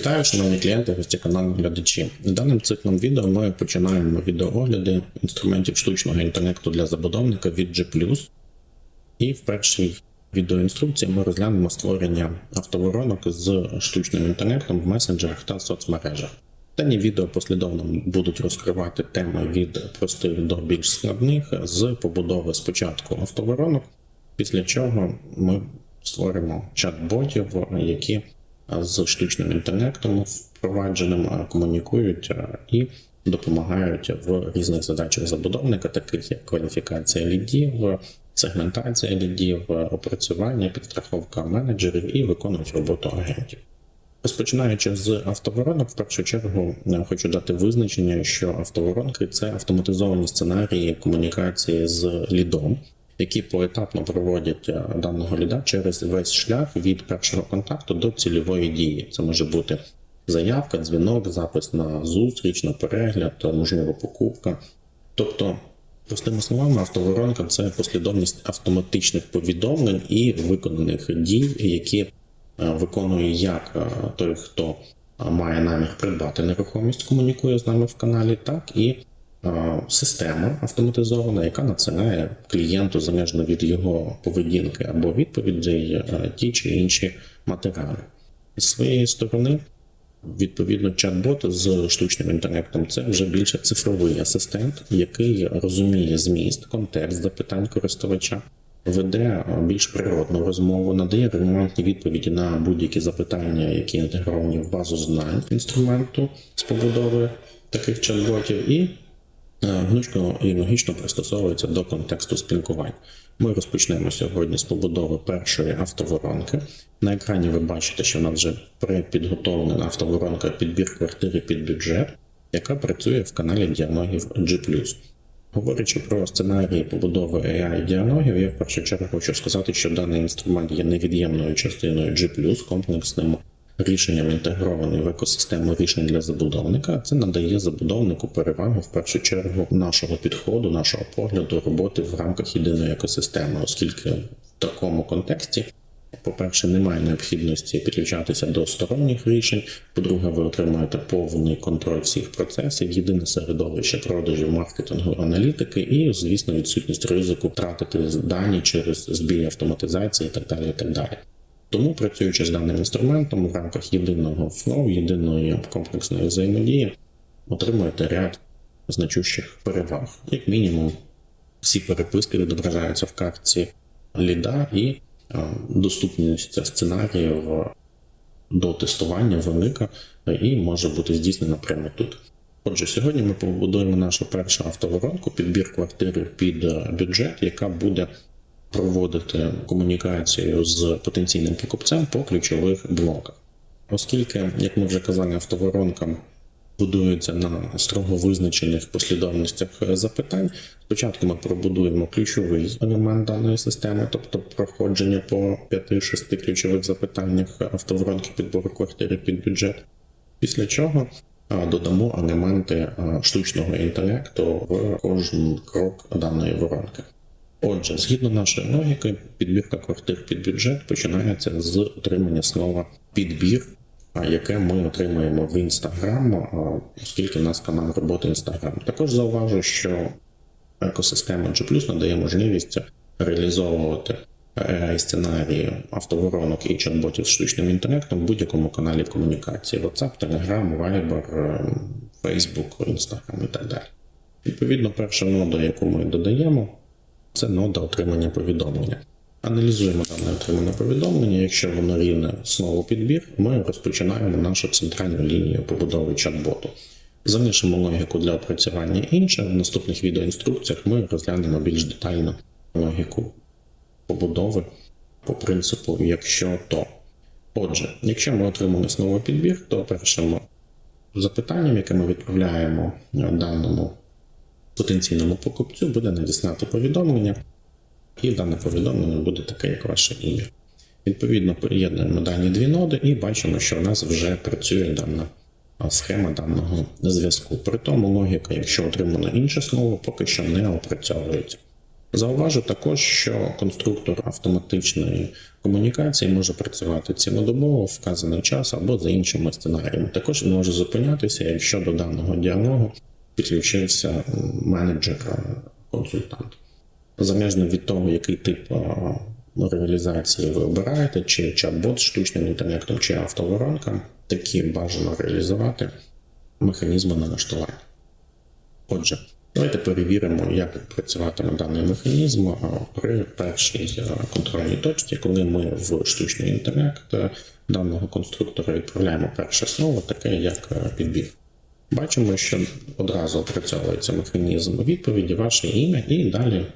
Вітаю, шановні клієнти, гості каналу глядачі. Даним циклом відео ми починаємо відеоогляди інструментів штучного інтелекту для забудовника від G+. І в першій відеоінструкції ми розглянемо створення автоворонок з штучним інтелектом в месенджерах та соцмережах. Дані відео послідовно будуть розкривати теми від простих до більш складних з побудови спочатку автоворонок, після чого ми створимо чат-ботів, які з штучним інтелектом впровадженим комунікують і допомагають в різних задачах забудовника, таких як кваліфікація лідів, сегментація лідів, опрацювання, підстраховка менеджерів і виконують роботу агентів. Розпочинаючи з автоворонок, в першу чергу хочу дати визначення, що автоворонки це автоматизовані сценарії комунікації з лідом, які поетапно проводять е, даного ліда через весь шлях від першого контакту до цільової дії. Це може бути заявка, дзвінок, запис на зустріч, на перегляд, можливо, покупка. Тобто, простими словами, автоворонка це послідовність автоматичних повідомлень і виконаних дій, які е, виконує як е, той, хто е, має намір придбати нерухомість, комунікує з нами в каналі, так і е, система автоматизована, яка надсилає клієнту залежно від його поведінки або відповідей е, ті чи інші матеріали. З своєї сторони, відповідно, чат-бот з штучним інтелектом це вже більше цифровий асистент, який розуміє зміст, контекст запитань користувача, веде е, більш природну розмову, надає релевантні відповіді на будь-які запитання, які інтегровані в базу знань інструменту з побудови таких чат-ботів, і е, гнучко і логічно пристосовується до контексту спілкувань. Ми розпочнемо сьогодні з побудови першої автоворонки. На екрані ви бачите, що в нас вже предпідготовлена автоворонка підбір квартири під бюджет, яка працює в каналі діалогів G+. Говорячи про сценарії побудови AI діалогів, я в першу чергу хочу сказати, що даний інструмент є невід'ємною частиною G+, комплексним рішенням інтегрований в екосистему рішень для забудовника. Це надає забудовнику перевагу в першу чергу нашого підходу, нашого погляду роботи в рамках єдиної екосистеми, оскільки в такому контексті. По-перше, немає необхідності підключатися до сторонніх рішень. По-друге, ви отримаєте повний контроль всіх процесів, єдине середовище продажів, маркетингу, аналітики і, звісно, відсутність ризику втратити дані через збій автоматизації і так далі. І так далі. Тому, працюючи з даним інструментом в рамках єдиного флоу, єдиної комплексної взаємодії, отримуєте ряд значущих переваг. Як мінімум, всі переписки відображаються в картці ліда і е, доступність сценаріїв до тестування велика і може бути здійснена прямо тут. Отже, сьогодні ми побудуємо нашу першу автоворонку, підбір квартири під е, бюджет, яка буде проводити комунікацію з потенційним покупцем по ключових блоках. Оскільки, як ми вже казали, автоворонка будується на строго визначених послідовностях запитань, спочатку ми пробудуємо ключовий елемент даної системи, тобто проходження по 5-6 ключових запитаннях автоворонки підбору квартири під бюджет, після чого додамо елементи штучного інтелекту в кожен крок даної воронки. Отже, згідно нашої логіки, підбірка квартир під бюджет починається з отримання слова підбір, яке ми отримуємо в Instagram, оскільки в нас канал роботи Instagram. Також зауважу, що екосистема G надає можливість реалізовувати ai сценарії автоворонок і чат-ботів з штучним інтелектом в будь-якому каналі комунікації: WhatsApp, Telegram, Viber, е, Facebook, Instagram і так далі. Відповідно, перша нода, яку ми додаємо, це нода отримання повідомлення. Аналізуємо дане отримане повідомлення. Якщо воно рівне слово підбір, ми розпочинаємо нашу центральну лінію побудови чат-боту. Залишимо логіку для опрацювання інше. В наступних відеоінструкціях ми розглянемо більш детально логіку побудови по принципу якщо то. Отже, якщо ми отримали слово підбір, то першим запитанням, яке ми відправляємо даному потенційному покупцю, буде надіслати повідомлення, і дане повідомлення буде таке, як ваше ім'я. Відповідно, приєднуємо дані дві ноди і бачимо, що у нас вже працює дана схема даного зв'язку. При тому логіка, якщо отримано інше слово, поки що не опрацьовується. Зауважу також, що конструктор автоматичної комунікації може працювати цілодобово, вказаний час або за іншими сценаріями. Також він може зупинятися, якщо до даного діалогу підключився менеджер-консультант. Залежно від того, який тип реалізації ви обираєте, чи чат-бот з штучним інтелектом, чи автоворонка, такі бажано реалізувати механізми налаштування. Отже, давайте перевіримо, як працюватиме даний механізм при першій контрольній точці, коли ми в штучний інтелект даного конструктора відправляємо перше слово, таке як підбір. Бачимо, що одразу опрацьовується механізм відповіді, ваше ім'я, і далі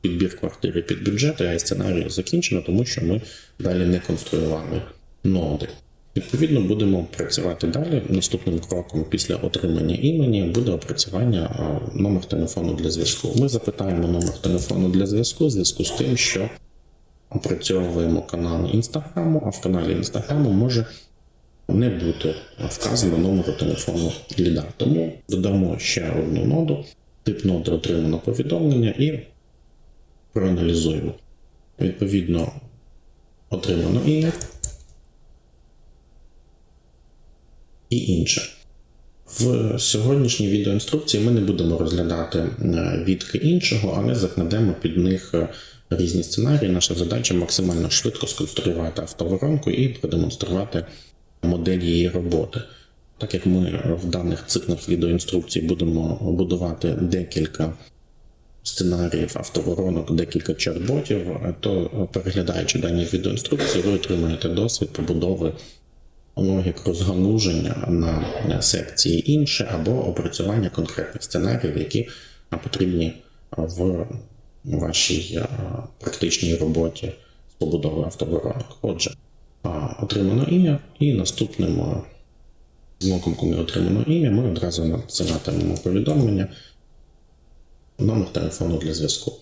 підбір квартири під бюджет, а і сценарій закінчено, тому що ми далі не конструювали ноди. Відповідно, будемо працювати далі. Наступним кроком після отримання імені буде опрацювання номер телефону для зв'язку. Ми запитаємо номер телефону для зв'язку в зв'язку з тим, що опрацьовуємо канал інстаграму, а в каналі інстаграму може не бути вказано номеру телефону ліда. Тому додамо ще одну ноду, тип ноди отримано повідомлення і проаналізуємо. Відповідно, отримано ім'я і інше. В сьогоднішній відеоінструкції ми не будемо розглядати е, відки іншого, але закладемо під них е, різні сценарії. Наша задача максимально швидко сконструювати автоворонку і продемонструвати модель її роботи. Так як ми в даних циклах відеоінструкцій будемо будувати декілька сценаріїв автоворонок, декілька чат-ботів, то переглядаючи дані відеоінструкції, ви отримаєте досвід побудови логік розгалуження на секції інше або опрацювання конкретних сценаріїв, які потрібні в вашій практичній роботі з побудови автоворонок. Отже, отримано ім'я, і наступним а, коли отримано ім'я, ми одразу надсилатимемо повідомлення номер телефону для зв'язку.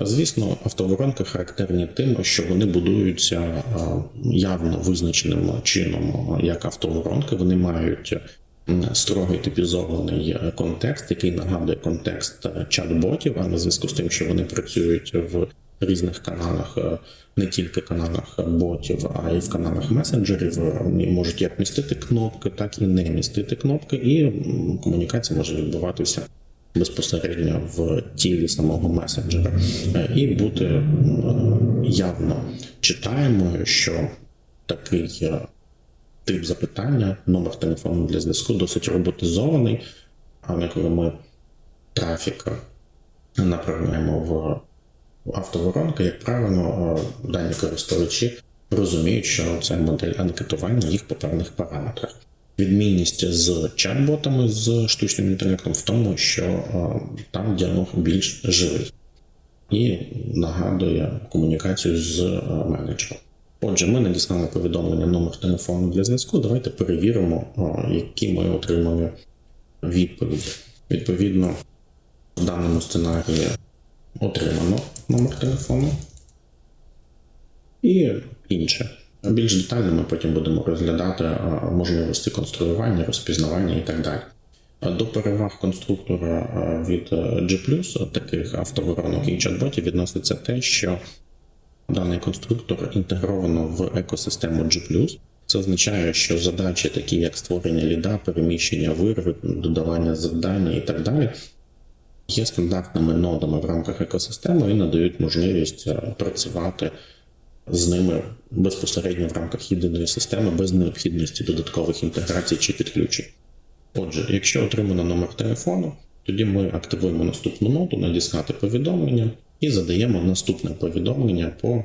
Звісно, автоворонки характерні тим, що вони будуються явно визначеним чином як автоворонки. Вони мають строгий типізований контекст, який нагадує контекст чат-ботів, а на зв'язку з тим, що вони працюють в різних каналах, е, не тільки каналах ботів, а й в каналах месенджерів. Вони можуть як містити кнопки, так і не містити кнопки, і комунікація може відбуватися безпосередньо в тілі самого месенджера Е, і бути явно читаємою, що такий е, тип запитання, номер телефону для зв'язку досить роботизований, але коли ми трафік направляємо в автоворонки, як правило, е, дані користувачі розуміють, що це модель анкетування їх по певних параметрах. Відмінність з чат-ботами з штучним інтелектом в тому, що е, там діалог більш живий і нагадує комунікацію з е, менеджером. Отже, ми надіслали повідомлення номер телефону для зв'язку. Давайте перевіримо, які ми отримали відповіді. Відповідно, в даному сценарії отримано номер телефону і інше. Більш детально ми потім будемо розглядати можливості конструювання, розпізнавання і так далі. До переваг конструктора від е, G+, таких автоворонок і чат-ботів відноситься те, що даний конструктор інтегровано в екосистему G+. Це означає, що задачі, такі як створення ліда, переміщення вирви, додавання завдання і так далі, є стандартними нодами в рамках екосистеми і надають можливість е, працювати з ними безпосередньо в рамках єдиної системи без необхідності додаткових інтеграцій чи підключень. Отже, якщо отримано номер телефону, тоді ми активуємо наступну ноду, надіслати повідомлення і задаємо наступне повідомлення по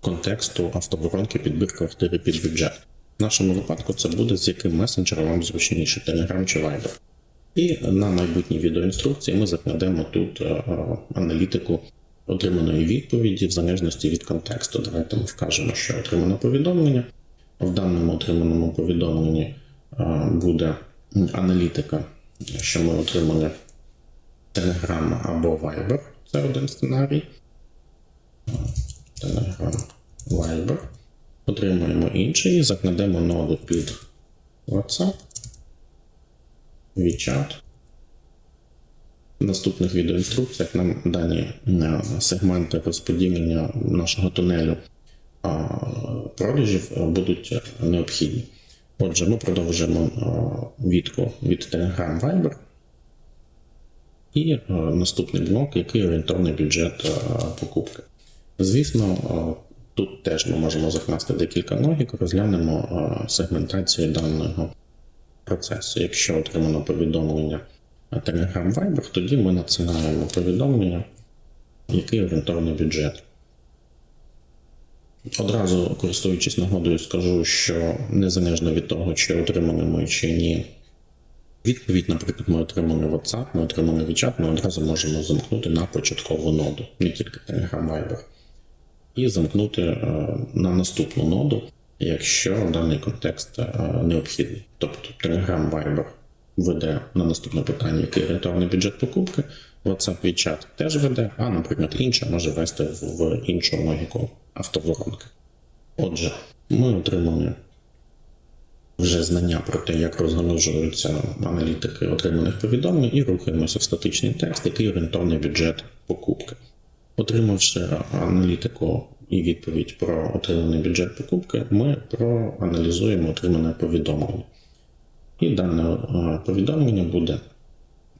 контексту автоворонки підбір квартири під бюджет. В нашому випадку це буде з яким месенджером вам зручніше Telegram чи Viber. І на майбутній відеоінструкції ми закладемо тут е, е, аналітику отриманої відповіді в залежності від контексту. Давайте ми вкажемо, що отримано повідомлення. В даному отриманому повідомленні е, буде аналітика, що ми отримали Telegram або Viber. Це один сценарій. Telegram Viber. Отримуємо інший, закладемо ноду під WhatsApp, WeChat, В наступних відеоінструкціях нам дані е, сегменти розподілення нашого тунелю продажів е, будуть е, необхідні. Отже, ми продовжуємо відку від Telegram Viber. І наступний блок, який орієнтовний бюджет покупки. Звісно, тут теж ми можемо закласти декілька логік, розглянемо сегментацію даного процесу. Якщо отримано повідомлення Telegram Viber, тоді ми надсилаємо повідомлення, який орієнтовний бюджет. Одразу користуючись нагодою, скажу, що незалежно від того, чи отримали ми чи ні відповідь, наприклад, ми отримали WhatsApp, ми отримали WeChat, ми одразу можемо замкнути на початкову ноду, не тільки Telegram Viber, і замкнути е, на наступну ноду, якщо даний контекст е, необхідний. Тобто Telegram Viber веде на наступне питання, який орієнтовний бюджет покупки, WhatsApp WeChat теж веде, а, наприклад, інша може вести в іншу логіку автоворонки. Отже, ми отримали вже знання про те, як розгалужуються аналітики отриманих повідомлень, і рухаємося в статичний текст, який орієнтовний бюджет покупки. Отримавши аналітику і відповідь про отриманий бюджет покупки, ми проаналізуємо отримане повідомлення. І дане е, повідомлення буде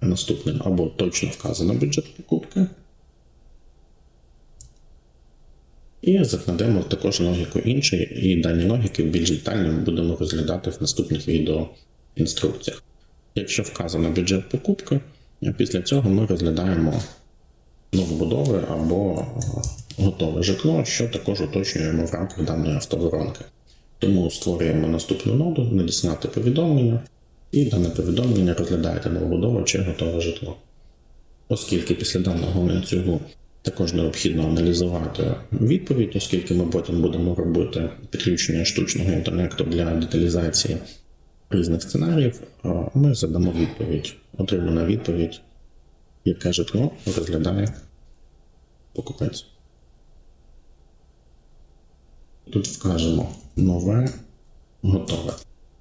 наступним або точно вказано бюджет покупки. І закладемо також логіку іншої, і дані логіки більш детально ми будемо розглядати в наступних відеоінструкціях. Якщо вказано бюджет покупки, після цього ми розглядаємо новобудови або готове житло, що також уточнюємо в рамках даної автоворонки. Тому створюємо наступну ноду, надіслати повідомлення, і дане повідомлення розглядаєте новобудову чи готове житло. Оскільки після даного ланцюгу також необхідно аналізувати відповідь, оскільки ми потім будемо робити підключення штучного інтелекту для деталізації різних сценаріїв, ми задамо відповідь. Отримана відповідь, яке житло розглядає покупець. Тут вкажемо нове, готове.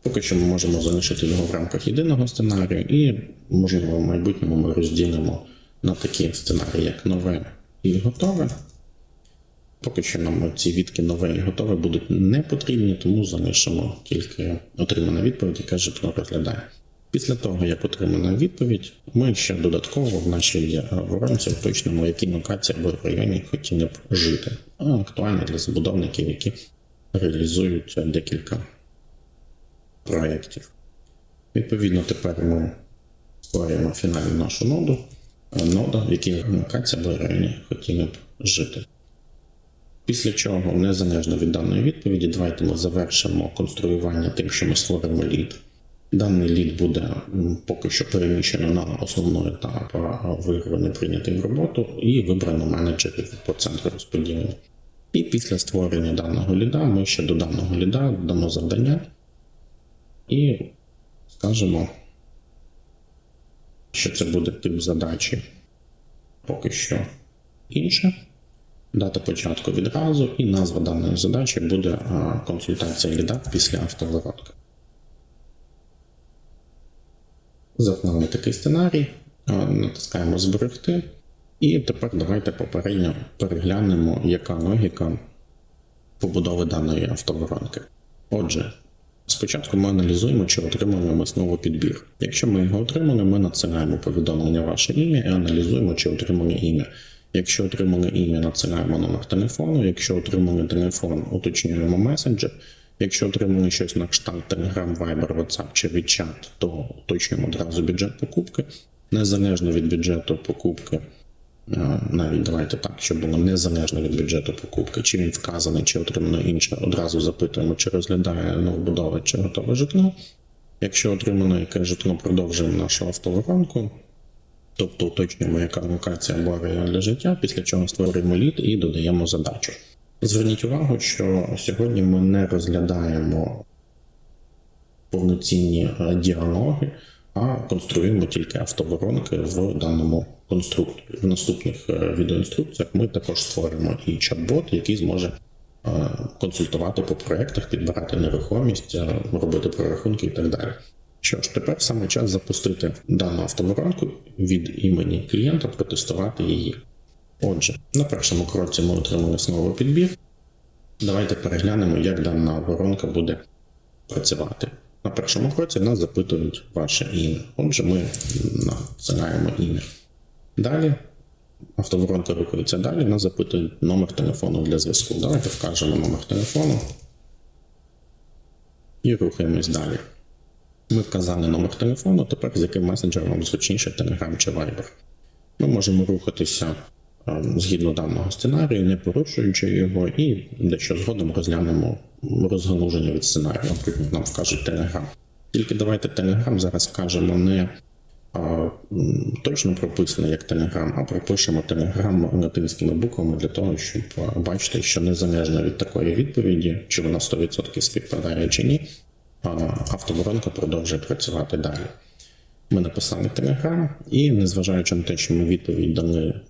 Поки що ми можемо залишити його в рамках єдиного сценарію, і, можливо, в майбутньому ми розділимо на такі сценарії, як нове і готове. Поки що нам ці відки нове і готове будуть не потрібні, тому залишимо тільки отримана відповідь, яка житло розглядає. Після того, як отримана відповідь, ми ще додатково в нашій воронці уточнимо, які локації або районі хотіли б жити. А актуальні для забудовників, які реалізують декілька проєктів. Відповідно, тепер ми створюємо фінальну нашу ноду, нода, в якій локації або районі хотіли б жити. Після чого, незалежно від даної відповіді, давайте ми завершимо конструювання тим, що ми створимо лід. Даний лід буде поки що переміщено на основний етап, виграний прийнятий в роботу, і вибрано менеджерів по центру розподілення. І після створення даного ліда ми ще до даного ліда дамо завдання і скажемо, що це буде тип задачі поки що інше. Дата початку відразу, і назва даної задачі буде консультація ліда після автоворотки. Заклали такий сценарій, натискаємо зберегти. І тепер давайте попередньо переглянемо, яка логіка побудови даної автоворонки. Отже, спочатку ми аналізуємо, чи отримуємо знову підбір. Якщо ми його отримали, ми надсилаємо повідомлення ваше ім'я і аналізуємо, чи отримали ім'я. Якщо отримали ім'я, надсилаємо номер телефону. Якщо отримали телефон, уточнюємо месенджер. Якщо отримали щось на кшталт Telegram, Viber, WhatsApp чи WeChat, то уточнюємо одразу бюджет покупки. Незалежно від бюджету покупки, е, навіть давайте так, щоб було незалежно від бюджету покупки, чи він вказаний, чи отримано інше, одразу запитуємо, чи розглядає новобудови, чи готове житло. Якщо отримано яке житло, продовжуємо нашу автоворонку. Тобто уточнюємо, яка локація була реальна для життя, після чого створюємо лід і додаємо задачу. Зверніть увагу, що сьогодні ми не розглядаємо повноцінні е, діалоги, а конструюємо тільки автоворонки в даному конструкторі. В наступних е, відеоінструкціях ми також створимо і чат-бот, який зможе е, консультувати по проєктах, підбирати нерухомість, робити прорахунки і так далі. Що ж, тепер саме час запустити дану автоворонку від імені клієнта, протестувати її. Отже, на першому кроці ми отримали знову підбір. Давайте переглянемо, як дана воронка буде працювати. На першому кроці нас запитують ваше ім'я. Отже, ми надсилаємо ім'я. Далі автоворонка рухається далі, нас запитують номер телефону для зв'язку. Давайте вкажемо номер телефону і рухаємось далі. Ми вказали номер телефону, тепер з яким месенджером вам зручніше Telegram чи Viber. Ми можемо рухатися згідно даного сценарію, не порушуючи його, і дещо згодом розглянемо розгалуження від сценарію. Наприклад, нам вкажуть Telegram. Тільки давайте Telegram зараз вкажемо не а, точно прописано як Telegram, а пропишемо Telegram латинськими буквами для того, щоб бачити, що незалежно від такої відповіді, чи вона 100% співпадає чи ні, а, автоворонка продовжує працювати далі. Ми написали Telegram, і незважаючи на те, що ми відповідь дали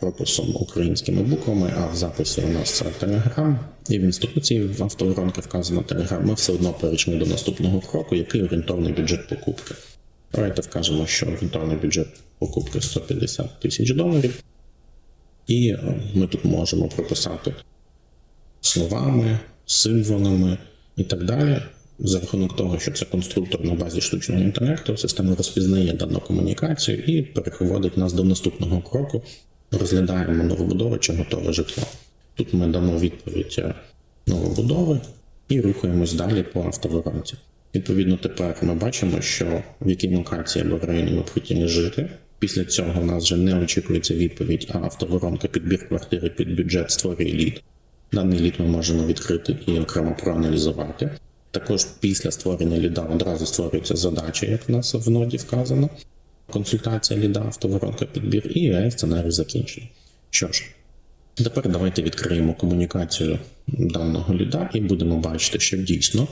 прописом українськими буквами, а в записі у нас це Telegram, і в інструкції в автоворонки вказано Telegram, ми все одно перейшли до наступного кроку, який орієнтовний бюджет покупки. Давайте вкажемо, що орієнтовний бюджет покупки 150 тисяч доларів, і е, ми тут можемо прописати словами, символами і так далі. За рахунок того, що це конструктор на базі штучного інтелекту, система розпізнає дану комунікацію і переходить нас до наступного кроку. Розглядаємо новобудови чи готове житло. Тут ми дамо відповідь е, новобудови і рухаємось далі по автоворонці. Відповідно, тепер ми бачимо, що в якій локації або в районі ми б хотіли жити. Після цього в нас вже не очікується відповідь, а автоворонка підбір квартири під бюджет створює лід. Даний лід ми можемо відкрити і окремо проаналізувати. Також після створення ліда одразу створюється задача, як в нас в ноді вказано. Консультація ліда, автоворонка, підбір і AI сценарій закінчено. Що ж, тепер давайте відкриємо комунікацію даного ліда і будемо бачити, що дійсно,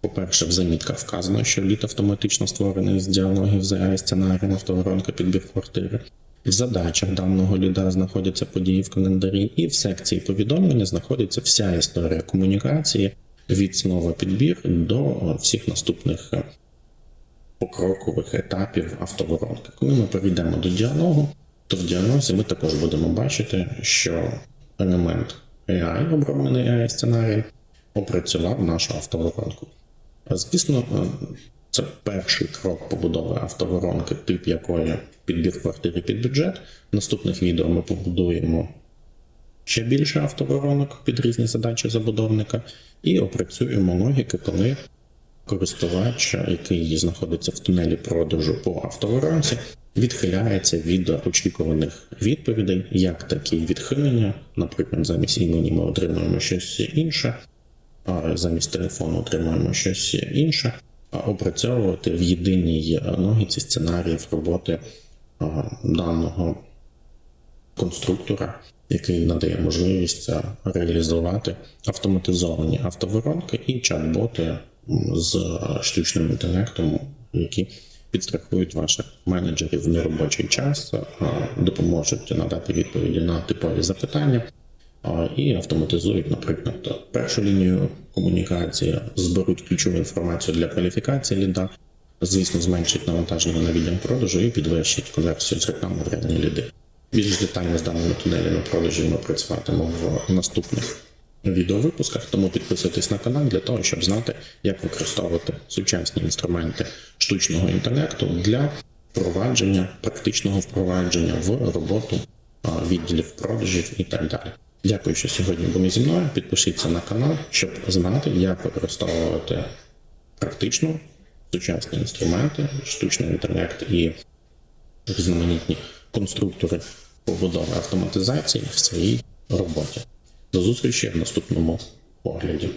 по-перше, в замітках вказано, що лід автоматично створений з діалогів з AI сценарієм автоворонка, підбір квартири. В задачах даного ліда знаходяться події в календарі, і в секції повідомлення знаходиться вся історія комунікації від слова підбір до всіх наступних е, покрокових етапів автоворонки. Коли ми перейдемо до діалогу, то в діалозі ми також будемо бачити, що елемент AI, оброблений AI сценарієм, опрацював нашу автоворонку. Звісно, е, це перший крок побудови автоворонки, тип якої підбір квартири під бюджет. В наступних відео ми побудуємо ще більше автоворонок під різні задачі забудовника і опрацюємо логіки, коли користувач, який знаходиться в тунелі продажу по автоворонці, відхиляється від очікуваних відповідей, як такі відхилення. Наприклад, замість імені ми отримуємо щось інше, а замість телефону отримуємо щось інше, а опрацьовувати в єдиній логіці сценаріїв роботи даного конструктора, який надає можливість е, реалізувати автоматизовані автоворонки і чат-боти з е, штучним інтелектом, які підстрахують ваших менеджерів в неробочий час, е, допоможуть надати відповіді на типові запитання. І автоматизують, наприклад, першу лінію комунікації, зберуть ключову інформацію для кваліфікації ліда, звісно, зменшить навантаження на відділ продажу і підвищить конверсію з реклами в реальні ліди. Більш детально з даними тунелями продажів ми працюватимемо в наступних відеовипусках, тому підписуйтесь на канал для того, щоб знати, як використовувати сучасні інструменти штучного інтелекту для впровадження, практичного впровадження в роботу відділів продажів і так далі. Дякую, що сьогодні були зі мною. Підпишіться на канал, щоб знати, як використовувати практично сучасні інструменти, штучний інтелект і різноманітні конструктори побудови автоматизації в своїй роботі. До зустрічі в наступному огляді.